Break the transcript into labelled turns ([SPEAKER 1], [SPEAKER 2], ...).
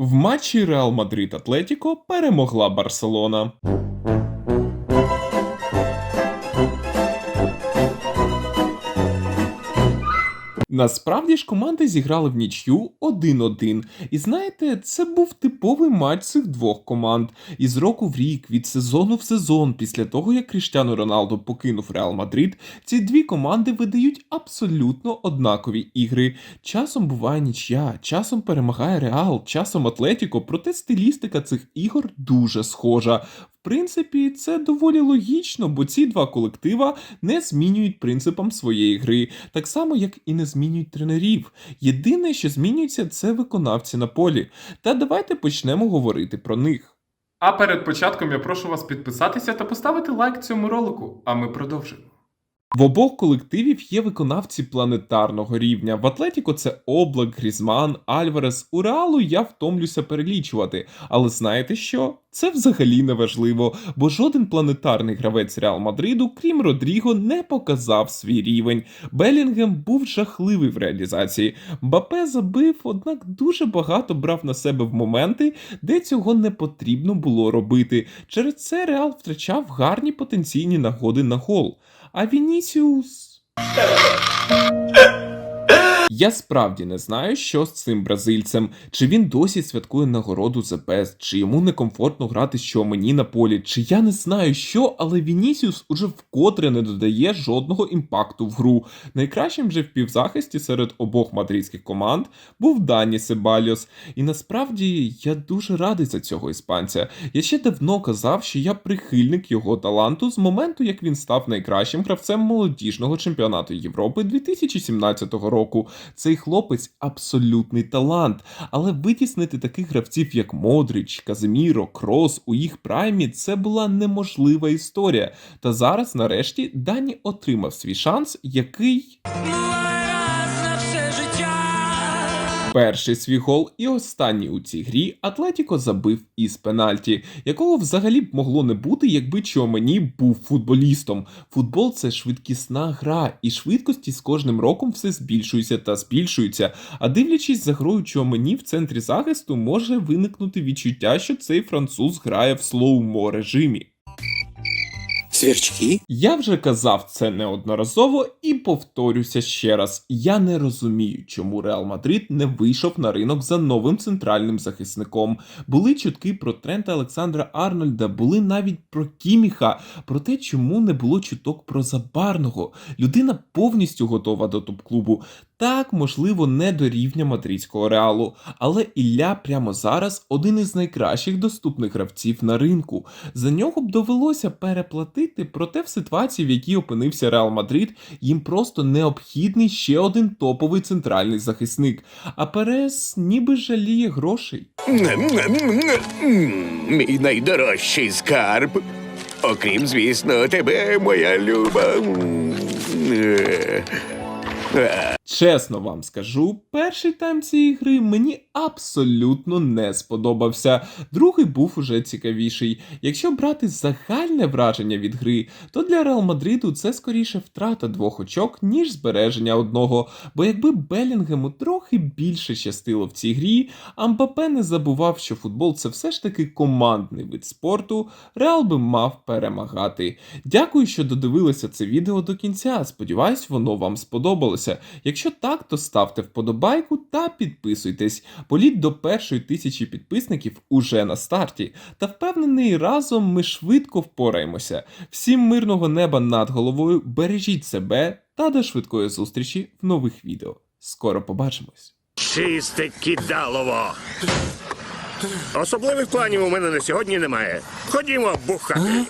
[SPEAKER 1] В матчі Реал Мадрид Атлетіко перемогла Барселона. Насправді ж команди зіграли в нічю 1-1. І знаєте, це був типовий матч цих двох команд. Із року в рік, від сезону в сезон, після того як Кріштіану Роналдо покинув Реал Мадрид, ці дві команди видають абсолютно однакові ігри. Часом буває нічия, часом перемагає Реал, часом Атлетіко, проте стилістика цих ігор дуже схожа. Принципі, це доволі логічно, бо ці два колектива не змінюють принципам своєї гри, так само як і не змінюють тренерів. Єдине, що змінюється, це виконавці на полі. Та давайте почнемо говорити про них. А перед початком я прошу вас підписатися та поставити лайк цьому ролику, а ми продовжимо. В обох колективів є виконавці планетарного рівня. В Атлетіко це Облак, Грізман, Альварес. У Реалу я втомлюся перелічувати. Але знаєте що? Це взагалі не важливо, бо жоден планетарний гравець Реал Мадриду, крім Родріго, не показав свій рівень. Белінгем був жахливий в реалізації. Бапе забив, однак дуже багато брав на себе в моменти, де цього не потрібно було робити. Через це Реал втрачав гарні потенційні нагоди на гол. А Вінісіус. Я справді не знаю, що з цим бразильцем, чи він досі святкує нагороду за Best, чи йому некомфортно грати що мені на полі, чи я не знаю що, але Вінісіус уже вкотре не додає жодного імпакту в гру. Найкращим же в півзахисті серед обох мадридських команд був Дані Себальос. І насправді я дуже радий за цього іспанця. Я ще давно казав, що я прихильник його таланту з моменту, як він став найкращим гравцем молодіжного чемпіонату Європи 2017 року. Цей хлопець абсолютний талант, але витіснити таких гравців, як Модрич, Казиміро, Крос у їх праймі це була неможлива історія. Та зараз, нарешті, Дані отримав свій шанс, який. Перший свій гол і останній у цій грі Атлетіко забив із пенальті, якого взагалі б могло не бути, якби Чомені був футболістом. Футбол це швидкісна гра, і швидкості з кожним роком все збільшуються та збільшуються. А дивлячись за грою Чомені в центрі захисту, може виникнути відчуття, що цей француз грає в слоумо режимі.
[SPEAKER 2] Сверчки?
[SPEAKER 1] Я вже казав це неодноразово і повторюся ще раз: я не розумію, чому Реал Мадрид не вийшов на ринок за новим центральним захисником. Були чутки про Трента Олександра Арнольда, були навіть про Кіміха, про те, чому не було чуток про Забарного. Людина повністю готова до топ-клубу. Так, можливо, не до рівня мадридського реалу, але Ілля прямо зараз один із найкращих доступних гравців на ринку. За нього б довелося переплатити, проте в ситуації, в якій опинився Реал Мадрид, їм просто необхідний ще один топовий центральний захисник. А Перес ніби жаліє грошей.
[SPEAKER 2] Мій найдорожчий скарб. Окрім, звісно, тебе, моя люба.
[SPEAKER 1] Чесно вам скажу, перший тайм цієї гри мені абсолютно не сподобався. Другий був уже цікавіший. Якщо брати загальне враження від гри, то для Реал Мадриду це скоріше втрата двох очок, ніж збереження одного. Бо якби Белінгему трохи більше щастило в цій грі, а Мбапе не забував, що футбол це все ж таки командний вид спорту, Реал би мав перемагати. Дякую, що додивилися це відео до кінця. Сподіваюсь, воно вам сподобалося. Якщо так, то ставте вподобайку та підписуйтесь. Політ до першої тисячі підписників уже на старті. Та впевнений, разом ми швидко впораємося. Всім мирного неба над головою, бережіть себе та до швидкої зустрічі в нових відео. Скоро побачимось!
[SPEAKER 3] Чисте кидалово. Особливих планів у мене на сьогодні немає. Ходімо бухати.